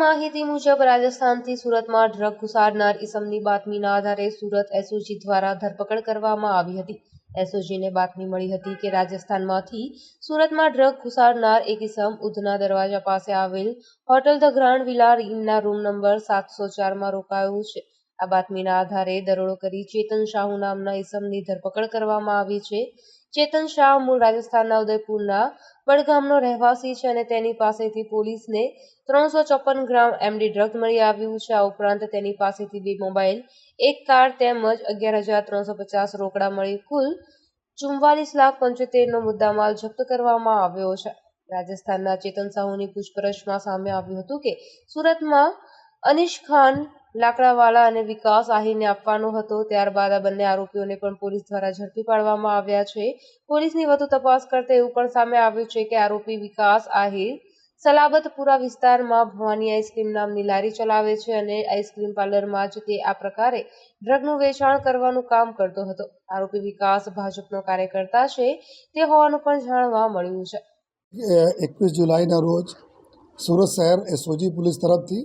માહિતી મુજબ, રાજસ્થાનથી સુરતમાં ડ્રગ ઘુસાડનાર ઇસમની બાતમીના આધારે સુરત એસઓજી દ્વારા ધરપકડ કરવામાં આવી હતી. એસઓજીને બાતમી મળી હતી કે, રાજસ્થાનમાંથી સુરતમાં ડ્રગ ઘુસાડનાર એક ઇસમ ઉધના દરવાજા પાસે આવેલ હોટલ ધ ગ્રાન્ડ વિલા ઇનના રૂમ નંબર સાતસો ચારમાં રોકાયું છે. આ બાતમીના આધારે દરોડો કરી ચેતન શાહુ નામના ઇસમની ધરપકડ કરવામાં આવી છે. ચેતન શાહ મૂળ રાજસ્થાનના ઉદયપુરના વડગામનો રહેવાસી છે અને તેની પાસેથી પોલીસને ત્રણસો ચોપન ગ્રામ એમડી ડ્રગ મળી આવ્યું છે. આ ઉપરાંત તેની પાસેથી બે મોબાઈલ, એક કાર તેમજ અગિયાર હજાર ત્રણસો પચાસ રોકડા મળી કુલ ચુમ્વાલીસ લાખ પંચોતેરનો મુદ્દામાલ જપ્ત કરવામાં આવ્યો છે. રાજસ્થાનના ચેતન સાહુની પૂછપરછમાં સામે આવ્યું હતું કે સુરતમાં અનિશ ખાન લાકડાવાલા અને વિકાસ આહીરને આપવાનો હતો. ત્યારબાદ આ બંને આરોપીઓને પણ પોલીસ દ્વારા ઝડપી પાડવામાં આવ્યા છે. પોલીસની વધુ તપાસ કરતા એવું પણ સામે આવ્યું છે કે આરોપી વિકાસ આહીર સલાબતપુરા વિસ્તારમાં ભવાની આઈસ્ક્રીમ નામની લારી ચલાવે છે અને આઈસ્ક્રીમ પાર્લરમાં જ તે આ પ્રકારે ડ્રગનું વેચાણ કરવાનું કામ કરતો હતો. આરોપી વિકાસ ભાજપનો કાર્યકર્તા છે. તે હોવાનું પણ જાણવા મળ્યું છે. એકવીસ જુલાઈના રોજ સુરત શહેર એસઓજી પોલીસ તરફથી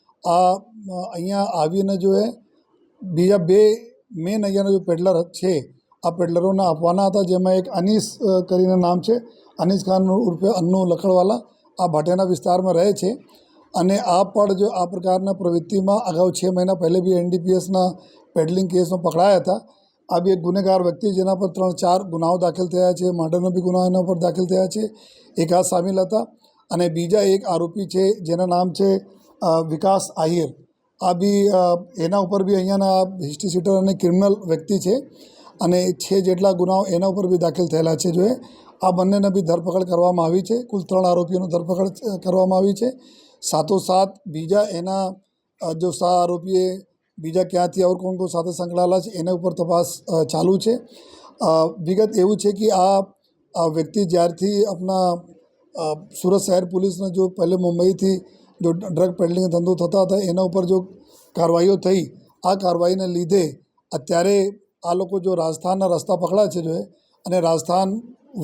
આ અહીંયા આવીને જો એ બીજા બે મેન અહીંયાના જો પેડલર છે, આ પેડલરોને આપવાના હતા, જેમાં એક અનીસ કરીને નામ છે, અનીસ ખાન ઉર્ફે અન્નુ લખડવાલા આ ભાટેના વિસ્તારમાં રહે છે. અને આ પણ જો આ પ્રકારના પ્રવૃત્તિમાં અગાઉ છ મહિના પહેલે બી એનડીપીએસના પેડલિંગ કેસમાં પકડાયા હતા. આ બી એક ગુનેગાર વ્યક્તિ જેના પર ત્રણ ચાર ગુનાઓ દાખલ થયા છે, મર્ડરનો બી ગુનાઓ એના પર દાખલ થયા છે. એક આ સામેલ હતા. અને બીજા એક આરોપી છે, જેના નામ છે વિકાસ આહિર. આ બી એના ઉપર બી અહીંયાના હિસ્ટ્રી સીટર અને ક્રિમિનલ વ્યક્તિ છે અને છે જેટલા ગુનાઓ એના ઉપર બી દાખલ થયેલા છે જોએ આ બંનેને બી ધરપકડ કરવામાં આવી છે. કુલ ત્રણ આરોપીઓની ધરપકડ કરવામાં આવી છે. સાથોસાથ બીજા એના જો સા આરોપીએ બીજા ક્યાંથી ઓર કોણ કોણ સાથે સંકળાયેલા છે એના ઉપર તપાસ ચાલુ છે. વિગત એવું છે કે આ વ્યક્તિ જ્યારથી આપણા સુરત શહેર પોલીસને જો પહેલે મુંબઈથી જો ડ્રગ પેડલિંગ ધંધો થતા હતા, એના ઉપર જો કાર્યવાહીઓ થઈ, આ કાર્યવાહીને લીધે અત્યારે આ લોકો જો રાજસ્થાનના રસ્તા પકડાયા છે જો અને રાજસ્થાન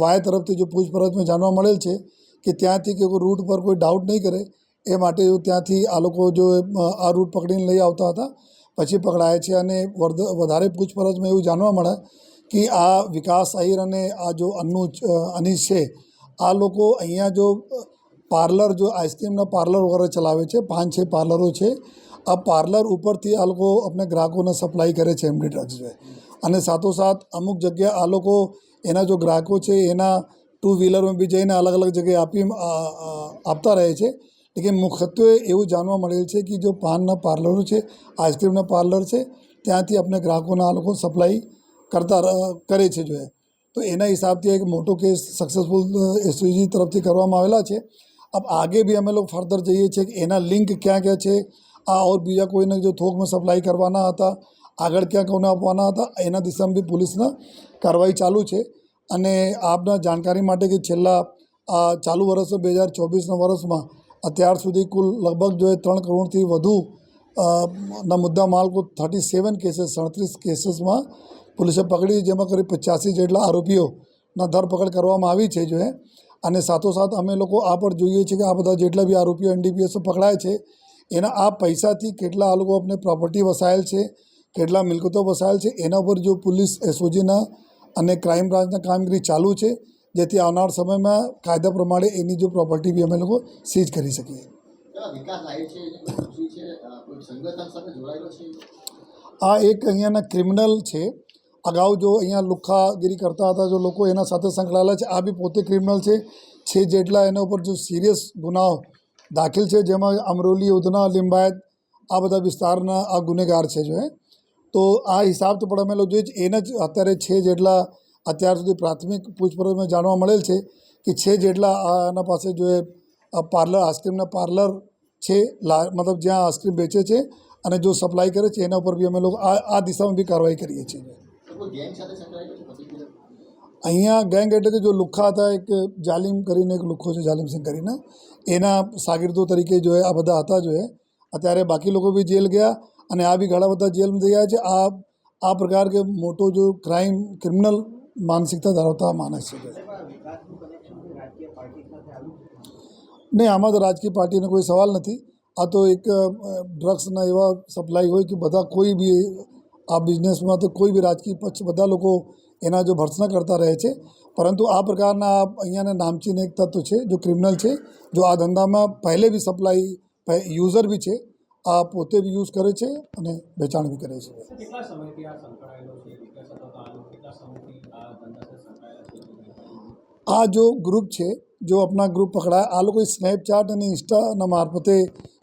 વાય તરફથી જો પૂછપરછમાં જાણવા મળેલ છે કે ત્યાંથી કે કોઈ રૂટ પર કોઈ ડાઉટ નહીં કરે, એ માટે જો ત્યાંથી આ લોકો જો આ રૂટ પકડીને લઈ આવતા હતા. પછી પકડાયા છે અને વધારે પૂછપરછમાં એવું જાણવા મળે કે આ વિકાસ આહિર અને આ જો અન્નુ અનીશ છે, આ લોકો અહીંયા જો પાર્લર જો આઈસ્ક્રીમના પાર્લર વગેરે ચલાવે છે, પાંચ, છ પાર્લરો છે, આ પાર્લર ઉપરથી આ લોકો આપણે ગ્રાહકોને સપ્લાય કરે છે એમડી ડ્રગ્સ અને સાથોસાથ અમુક જગ્યા આ લોકો એના જો ગ્રાહકો છે, એના ટુ વ્હીલરમાં બી જઈને અલગ અલગ જગ્યાએ આપી આપતા રહે છે. લેકિન મુખ્યત્વે એવું જાણવા મળેલ છે કે જો પાનના પાર્લરો છે આઈસ્ક્રીમના પાર્લર છે, ત્યાંથી આપણે ગ્રાહકોને આ લોકો સપ્લાય કરતા કરે છે જો તો એના હિસાબથી એક મોટો કેસ સક્સેસફુલ એસઓજી તરફથી કરવામાં આવેલા છે. अब आगे भी અમે લોકો ફર્ધર જઈએ છીએ કે એના લિંક ક્યાં ક્યાં છે આ ઓર બીજા કોઈને જો થોકમાં સપ્લાય કરવાના હતા આગળ ક્યાં કોને આપવાના હતા એના દિશામાં બી પોલીસના કાર્યવાહી ચાલુ છે અને આપના જાણકારી માટે કે છેલ્લા આ ચાલુ વર્ષ બે હજાર ચોવીસના વર્ષમાં અત્યાર સુધી કુલ લગભગ જો એ ત્રણ કરોડથી વધુ અ, ના મુદ્દા માલ કુલ થર્ટી સેવન કેસીસ સડત્રીસ કેસીસમાં પોલીસે પકડી જેમાં કરી પચાસી જેટલા આરોપીઓના ધરપકડ કરવામાં આવી છે જો એ અને સાથોસાથ અમે લોકો આ પણ જોઈએ છીએ કે આ બધા જેટલા બી આરોપીઓ એનડીપીએસ પકડાય છે એના આ પૈસાથી કેટલા આ લોકો આપણે પ્રોપર્ટી વસાયેલ છે કેટલા મિલકતો વસાયેલ છે એના ઉપર જો પોલીસ એસઓજીના અને ક્રાઇમ બ્રાન્ચના કામગીરી ચાલુ છે જેથી આવનાર સમયમાં કાયદા પ્રમાણે એની જો પ્રોપર્ટી બી અમે લોકો સીઝ કરી શકીએ. આ એક અહીંયાના ક્રિમિનલ છે અગાઉ જો અહીંયા લુખ્ખાગીરી કરતા હતા, જો લોકો એના સાથે સંકળાયેલા છે, આ બી પોતે ક્રિમિનલ છે. છે જેટલા એના ઉપર જો સિરિયસ ગુનાઓ દાખલ છે, જેમાં અમરોલી, ઉધના, લિંબાયત, આ બધા વિસ્તારના આ ગુનેગાર છે જો એ તો આ હિસાબ તો પણ અમે લોકો જોઈએ એને જ અત્યારે છે જેટલા અત્યાર સુધી પ્રાથમિક પૂછપરછમાં જાણવા મળેલ છે કે છે જેટલા આના પાસે જો એ પાર્લર આઈસ્ક્રીમના પાર્લર છે મતલબ જ્યાં આઈસ્ક્રીમ વેચે છે અને જો સપ્લાય કરે છે, એના ઉપર બી અમે લોકો આ આ દિશામાં બી કાર્યવાહી કરીએ છીએ. તો કોઈ ગેંગ સાથે સંકળાયેલો છે પર્ટિક્યુલર અહીંયા ગેંગ એટલે કે જો લુખ્ખા હતા એક જાલિમ કરીને એક લુખ્ખો છે જાલિમસિંહ કરીને એના શાગીર્દો તરીકે જો એ આ બધા હતા જો એ અત્યારે બાકી લોકો બી જેલ ગયા અને આ બી ઘણા બધા જેલમાં થઈ ગયા છે આ આ પ્રકાર કે મોટો જો ક્રાઇમ ક્રિમિનલ માનસિકતા ધરાવતા માણસ છે જો. નહીં આમાં તો રાજકીય પાર્ટીનો કોઈ સવાલ નથી આ તો એક અ, ડ્રગ્સના એવા સપ્લાય હોય કે બધા કોઈ બી આ બિઝનેસમાં તો કોઈ બી રાજકીય પક્ષ બધા લોકો એના જો ભર્સના કરતા રહે છે. પરંતુ આ પ્રકારના અહીંયાના નામચીન એક તત્વ છે જો ક્રિમિનલ છે જો આ ધંધામાં પહેલે બી સપ્લાય યુઝર બી છે આ પોતે બી યુઝ કરે છે અને વેચાણ બી કરે છે. આ જો ગ્રુપ છે જો આપણા ગ્રુપ પકડાય આ લોકો સ્નેપચેટ અને ઇન્સ્ટાના મારફતે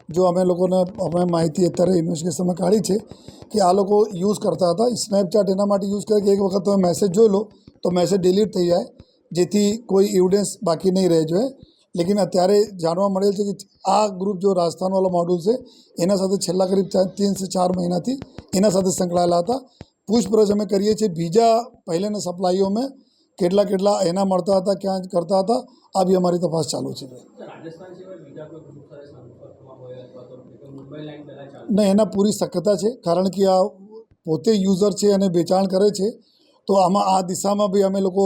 જો અમે લોકોને અમે માહિતી અત્યારે ઇન્વેસ્ટિગેશનમાં કાઢી છે કે આ લોકો યુઝ કરતા હતા સ્નેપચેટ એના માટે યુઝ કરે કે એક વખત તમે મેસેજ જોઈ લો તો મેસેજ ડિલીટ થઈ જાય જેથી કોઈ એવિડન્સ બાકી નહીં રહે જોઈએ લેકિન અત્યારે જાણવા મળેલ છે કે આ ગ્રુપ જો રાજસ્થાનવાળો મોડ્યુલ છે એના સાથે છેલ્લા કરીબ તીનથી ચાર મહિનાથી એના સાથે સંકળાયેલા હતા પૂછપરછ અમે કરીએ છીએ બીજા પહેલેના સપ્લાઈઓમાં કેટલા કેટલા એના મળતા હતા, ક્યાં કરતા હતા, આ બી અમારી તપાસ ચાલુ છે. ને એના પૂરી શક્યતા છે, કારણ કે આ પોતે યુઝર છે અને વેચાણ કરે છે, તો આમાં આ દિશામાં બી અમે લોકો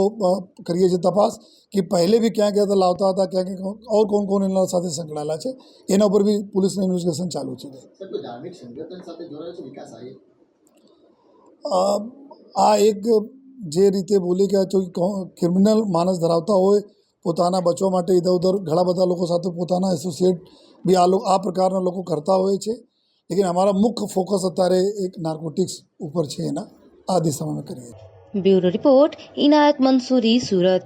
કરીએ છીએ તપાસ કે પહેલે બી ક્યાં ક્યાં લાવતા હતા, ક્યાં ક્યાં ઓર કોણ કોણ એના સાથે સંકળાયેલા છે, એના ઉપર બી પોલીસનું ઇન્વેસ્ટિગેશન ચાલુ છે. આ એક જે રીતે બોલી કે જો ક્રિમિનલ માણસ ધરાવતા હોય, પોતાના બચવા માટે ઇધર ઉધર ઘણા બધા લોકો સાથે પોતાના એસોસિએટ બી આ આ પ્રકારના લોકો કરતા હોય છે. લેકિન અમારા મુખ્ય ફોકસ અત્યારે એક નાર્કોટિક્સ ઉપર છે એના. આ દિશામાં કરીએ બ્યુરો રિપોર્ટ ઇનાયત મંસૂરી, સુરત.